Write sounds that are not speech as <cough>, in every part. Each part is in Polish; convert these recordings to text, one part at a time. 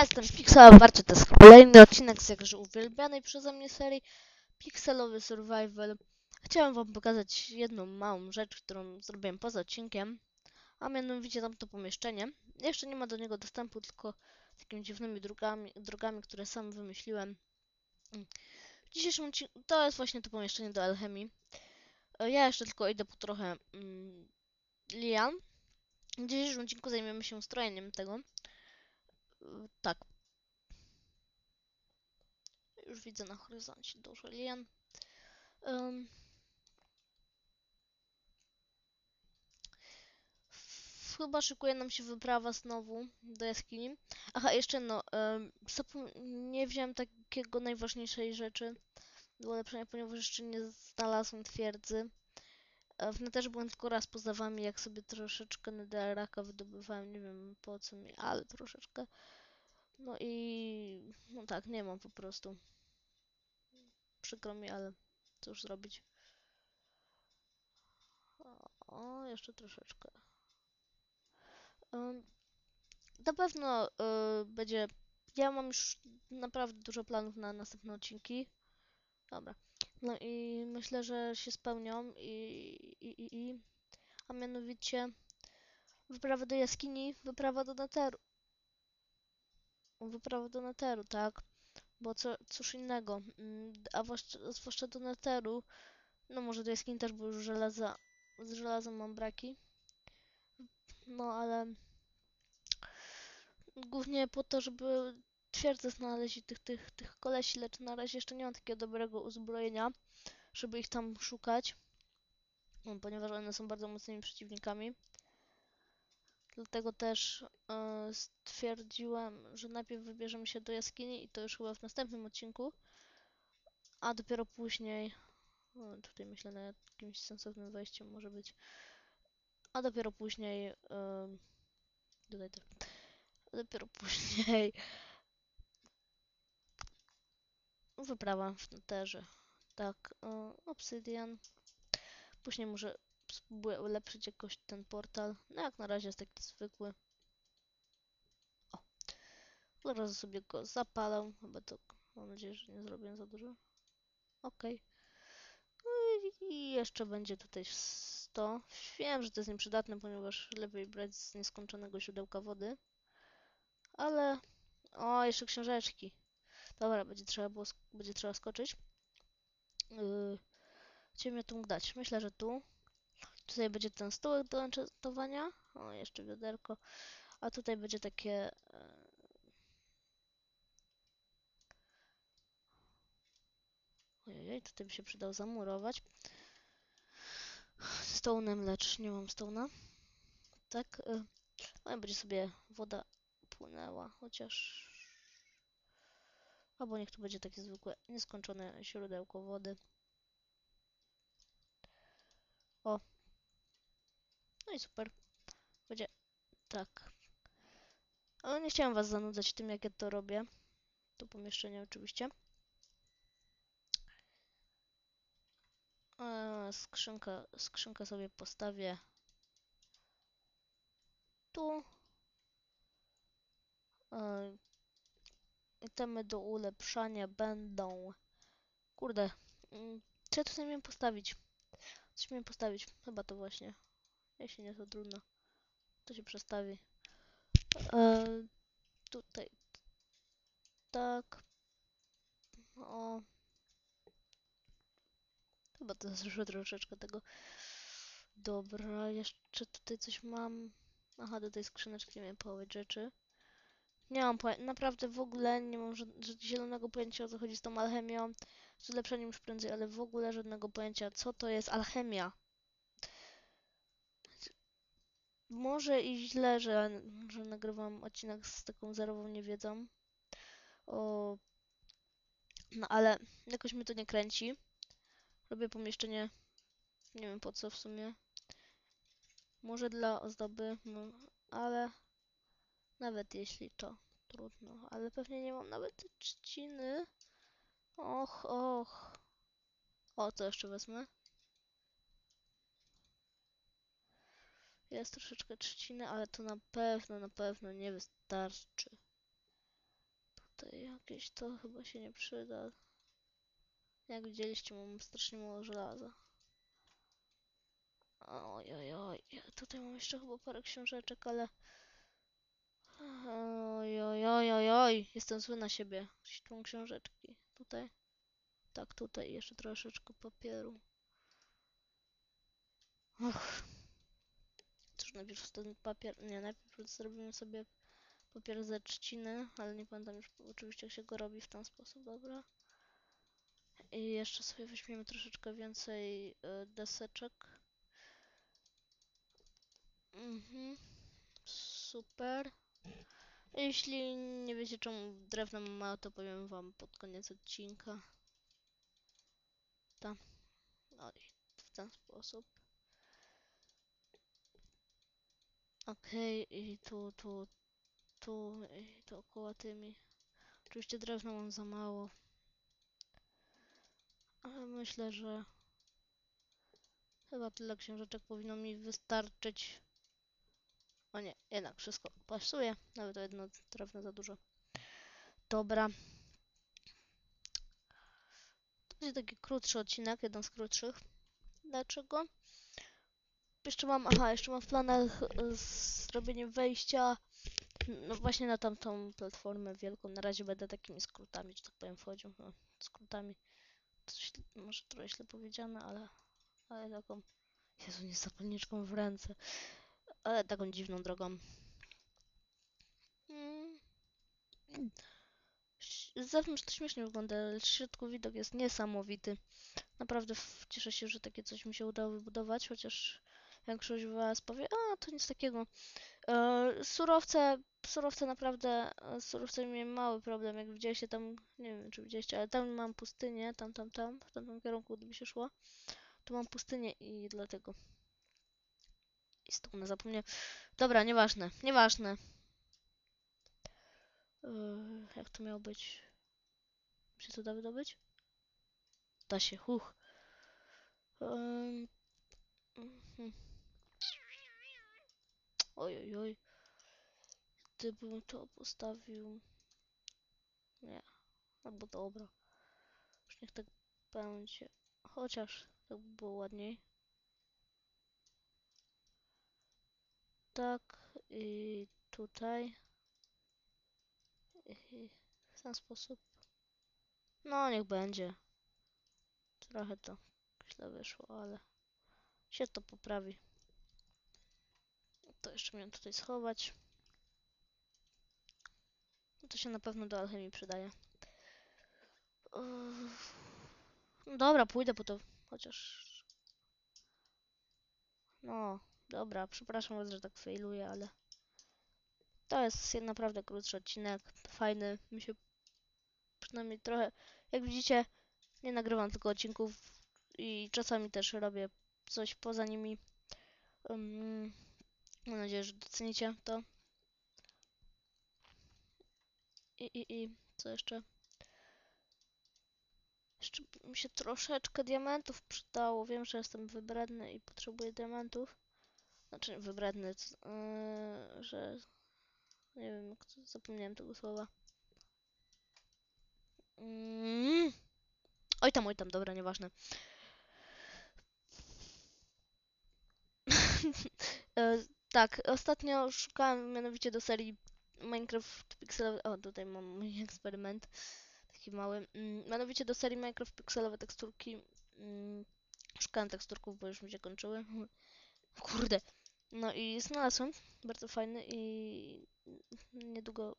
jestem Pixel Barczy, to jest kolejny odcinek z jakże uwielbianej przeze mnie serii Pixelowy Survival. Chciałem wam pokazać jedną małą rzecz, którą zrobiłem poza odcinkiem, a mianowicie tamto pomieszczenie. Jeszcze nie ma do niego dostępu, tylko takimi dziwnymi drogami, drogami które sam wymyśliłem. W dzisiejszym odcinku to jest właśnie to pomieszczenie do alchemii. Ja jeszcze tylko idę po trochę mm, lian. W dzisiejszym odcinku zajmiemy się strojeniem tego. Tak. Już widzę na horyzoncie dużo lien. F- Chyba szykuje nam się wyprawa znowu do jaskini. Aha, jeszcze no, zapom- nie wziąłem takiego najważniejszej rzeczy do ulepszenia, ponieważ jeszcze nie znalazłem twierdzy. W Netherze byłem tylko raz poza wami, jak sobie troszeczkę netherraka wydobywałem, nie wiem po co mi, ale troszeczkę. No i no tak, nie mam po prostu. Przykro mi, ale cóż zrobić. O, jeszcze troszeczkę. Na pewno y, będzie. Ja mam już naprawdę dużo planów na następne odcinki. Dobra. No i myślę, że się spełnią i, i, i, i a mianowicie wyprawa do jaskini, wyprawa do Netheru. Wyprawa do Netheru, tak? Bo co, cóż innego. Mm, A zwłaszcza, zwłaszcza do Netheru. No może do jaskini też, bo już żelaza, z żelazem mam braki. No ale głównie po to, żeby twierdzę znaleźć i tych, tych, tych kolesi, lecz na razie jeszcze nie mam takiego dobrego uzbrojenia, żeby ich tam szukać. No, ponieważ one są bardzo mocnymi przeciwnikami. Dlatego też e, stwierdziłem, że najpierw wybierzemy się do jaskini i to już chyba w następnym odcinku, a dopiero później, o, tutaj myślę nad jakimś sensownym wejściem może być, a dopiero później, dodaj to, a dopiero później wyprawa w Netherze. Tak, obsydian. Później może spróbuję ulepszyć jakoś ten portal. No jak na razie jest taki zwykły. O. Od razu sobie go zapalę. Chyba to mam nadzieję, że nie zrobię za dużo. Okej. No i- I jeszcze będzie tutaj 100. Wiem, że to jest nieprzydatne, ponieważ lepiej brać z nieskończonego źródełka wody. Ale... O, jeszcze książeczki. Dobra, będzie trzeba, było, będzie trzeba skoczyć. Yy, gdzie mnie tu dać? Myślę, że tu. Tutaj będzie ten stołek do enchantowania. O, jeszcze wiaderko. A tutaj będzie takie... e, Ojej, tutaj by się przydał zamurować. Stołnem, lecz nie mam stołna. Tak. e, No będzie sobie woda płynęła, chociaż... Albo niech tu będzie takie zwykłe, nieskończone źródełko wody. O. No i super. Będzie tak. Ale nie chciałem was zanudzać tym, jak ja to robię. To pomieszczenie oczywiście. Eee, skrzynkę sobie postawię tu. Eee, itemy do ulepszania będą... Kurde, mm, co ja tutaj miałem postawić? Coś miałem postawić, chyba to właśnie. Jeśli nie, to trudno. To się przestawi. Eee, tutaj. Tak. O. Chyba to zeszło troszeczkę tego. Dobra, jeszcze tutaj coś mam. Aha, do tej skrzyneczki miałem połowić rzeczy. Nie mam pojęcia, naprawdę w ogóle nie mam zielonego pojęcia o co chodzi z tą alchemią. Z ulepszeniem już prędzej, ale w ogóle żadnego pojęcia co to jest alchemia. Może i źle, że, że nagrywam odcinek z taką zerową niewiedzą. O... No ale jakoś mnie to nie kręci. Robię pomieszczenie, nie wiem po co w sumie. Może dla ozdoby, no ale nawet jeśli to trudno, ale pewnie nie mam nawet trzciny. Och, och. O, to jeszcze wezmę. Jest troszeczkę trzciny, ale to na pewno, na pewno nie wystarczy. Tutaj jakieś to chyba się nie przyda. Jak widzieliście, mam strasznie mało żelaza. Oj, oj, oj. Tutaj mam jeszcze chyba parę książeczek, ale... Oj, oj, oj, oj, oj. Jestem zły na siebie. Mam książeczki. Tutaj? Tak, tutaj. Jeszcze troszeczkę papieru. Och. Cóż, najpierw ten papier... Nie, najpierw zrobimy sobie papier ze trzciny, ale nie pamiętam już oczywiście jak się go robi w ten sposób, dobra. I jeszcze sobie weźmiemy troszeczkę więcej y, deseczek. Mhm. Super. Jeśli nie wiecie czemu drewno mało, to powiem wam pod koniec odcinka. Tam. No i w ten sposób. Okej, i tu, tu, tu, i tu około tymi. Oczywiście drewna mam za mało. Ale myślę, że chyba tyle książeczek powinno mi wystarczyć. O nie, jednak wszystko pasuje. Nawet o jedno drewno za dużo. Dobra. To będzie taki krótszy odcinek, jeden z krótszych. Dlaczego? Jeszcze mam, aha, jeszcze mam w planach e, zrobienie wejścia no właśnie na tamtą platformę wielką. Na razie będę takimi skrótami, że tak powiem, wchodził. No, skrótami. To źle, może trochę źle powiedziane, ale, ale taką, Jezu, nie z zapalniczką w ręce, ale taką dziwną drogą. Mm. Ś- Z zewnątrz to śmiesznie wygląda, ale w środku widok jest niesamowity. Naprawdę cieszę się, że takie coś mi się udało wybudować, chociaż większość was powie, a to nic takiego. E, surowce, surowce naprawdę, e, z surowcami miałem mały problem, jak widzieliście tam, nie wiem czy widzieliście, ale tam mam pustynię, tam, tam, tam, w tamtym kierunku gdyby się szło, tu mam pustynię i dlatego. I stąd zapomniałem. Dobra, nieważne, nieważne. E, jak to miało być? Się to da wydobyć? Da się, huch. Mhm. Oj, oj, oj. Gdybym to postawił... Nie. Albo dobra. Już niech tak będzie. Chociaż tak by było ładniej. Tak i tutaj. I w ten sposób. No, niech będzie. Trochę to źle wyszło, ale się to poprawi. To jeszcze miałem tutaj schować. No To się na pewno do alchemii przydaje. Dobra, pójdę po to. Chociaż... No, dobra, przepraszam was, że tak failuję, ale... To jest naprawdę krótszy odcinek, fajny, mi się przynajmniej trochę... Jak widzicie, nie nagrywam tylko odcinków i czasami też robię coś poza nimi. Um, mam nadzieję, że docenicie to. I, i, i co jeszcze? Jeszcze mi się troszeczkę diamentów przydało. Wiem, że jestem wybredny i potrzebuję diamentów. Znaczy wybredny, yy, że... Nie wiem, zapomniałem tego słowa. Mm. Oj tam, oj tam, dobra, nieważne. <laughs> E, tak, ostatnio szukałem mianowicie do serii Minecraft Pixelowe. O, tutaj mam mój <laughs> eksperyment. Taki mały. Mm, mianowicie do serii Minecraft Pixelowe teksturki. Mm, szukałem teksturków, bo już mi się kończyły. <laughs> Kurde. No i znalazłem. Bardzo fajny i niedługo.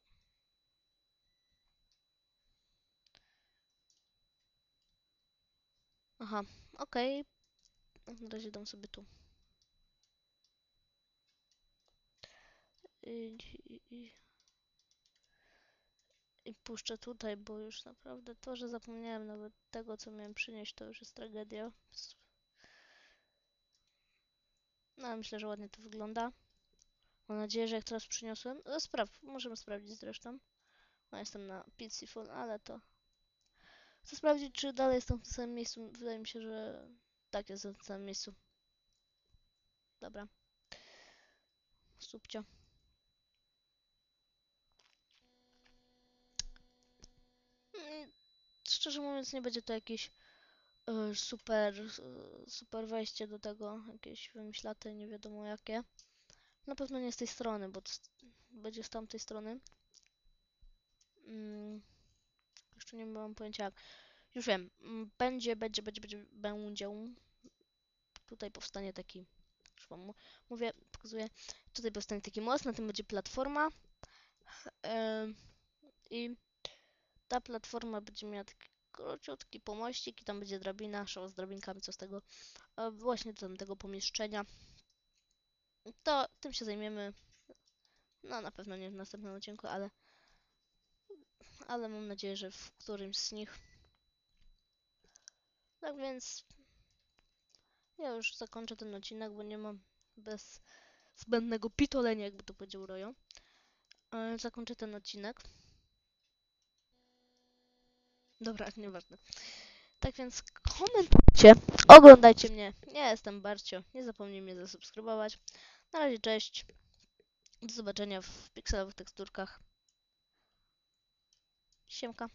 Aha, okej. Na razie dam sobie tu. I, i, i, I puszczę tutaj, bo już naprawdę to, że zapomniałem nawet tego, co miałem przynieść, to już jest tragedia. No, myślę, że ładnie to wygląda. Mam nadzieję, że jak teraz przyniosłem. No, spraw, możemy sprawdzić zresztą. No, jestem na Pizzifon, ale to. Chcę sprawdzić, czy dalej jestem w tym samym miejscu. Wydaje mi się, że tak jest w tym samym miejscu. Dobra. Subcio. szczerze mówiąc nie będzie to jakieś e, super, e, super wejście do tego, jakieś wymyślate, nie wiadomo jakie. Na pewno nie z tej strony, bo będzie z tamtej strony. Mm, jeszcze nie mam pojęcia jak. Już wiem, mm, będzie, będzie, będzie, będzie, będzie. Tutaj powstanie taki, już wam mówię, pokazuję. Tutaj powstanie taki most, na tym będzie platforma. Em, I ta platforma będzie miała taki króciutki pomościk i tam będzie drabina, show z drabinkami, co z tego, e, właśnie do tamtego pomieszczenia. To tym się zajmiemy, no na pewno nie w następnym odcinku, ale, ale mam nadzieję, że w którymś z nich. Tak więc ja już zakończę ten odcinek, bo nie mam bez zbędnego pitolenia, jakby to powiedział Rojo. E, Zakończę ten odcinek. Dobra, <laughs> nieważne. Tak więc komentujcie, oglądajcie mnie. Ja jestem Barcio. Nie zapomnij mnie zasubskrybować. Na razie, cześć. Do zobaczenia w pikselowych teksturkach. Siemka.